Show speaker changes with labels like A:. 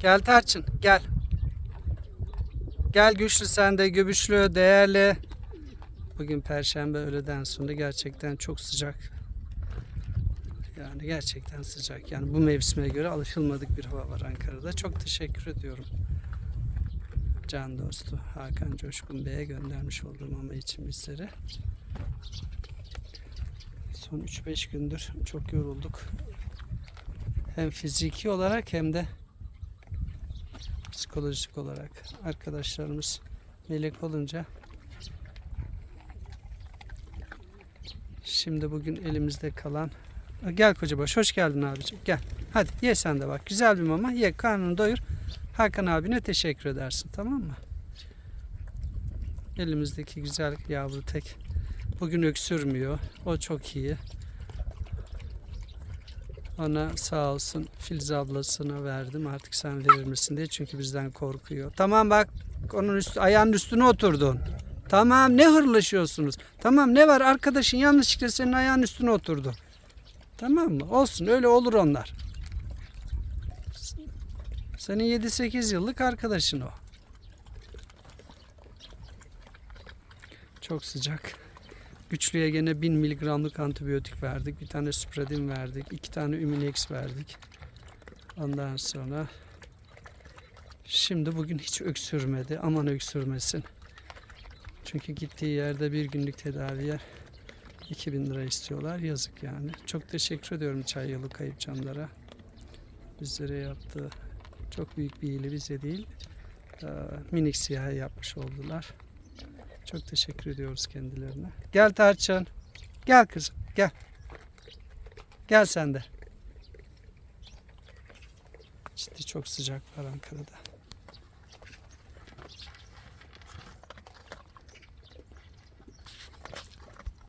A: Gel Tarçın gel. Gel güçlü sen de göbüşlü değerli. Bugün perşembe öğleden sonra gerçekten çok sıcak. Yani gerçekten sıcak. Yani bu mevsime göre alışılmadık bir hava var Ankara'da. Çok teşekkür ediyorum. Can dostu Hakan Coşkun Bey'e göndermiş olduğum ama için bizlere. Son 3-5 gündür çok yorulduk. Hem fiziki olarak hem de psikolojik olarak arkadaşlarımız melek olunca şimdi bugün elimizde kalan gel kocabaş hoş geldin abicim gel. Hadi ye sen de bak güzel bir mama ye karnını doyur. Hakan abine teşekkür edersin tamam mı? Elimizdeki güzel yavru tek bugün öksürmüyor o çok iyi ona sağ olsun Filiz ablasına verdim. Artık sen verir misin diye. Çünkü bizden korkuyor. Tamam bak onun üstü, ayağının üstüne oturdun. Tamam ne hırlaşıyorsunuz? Tamam ne var arkadaşın yanlışlıkla senin ayağın üstüne oturdu. Tamam mı? Olsun öyle olur onlar. Senin 7-8 yıllık arkadaşın o. Çok sıcak. Güçlüye gene 1000 miligramlık antibiyotik verdik. Bir tane Spradin verdik. iki tane Üminex verdik. Ondan sonra şimdi bugün hiç öksürmedi. Aman öksürmesin. Çünkü gittiği yerde bir günlük tedaviye 2000 lira istiyorlar. Yazık yani. Çok teşekkür ediyorum Çay Yolu Kayıp Canlara. Bizlere yaptığı çok büyük bir iyiliği bize değil. Minik siyah yapmış oldular. Çok teşekkür ediyoruz kendilerine. Gel Tarçın. Gel kızım. Gel. Gel sen de. Ciddi çok sıcak var Ankara'da.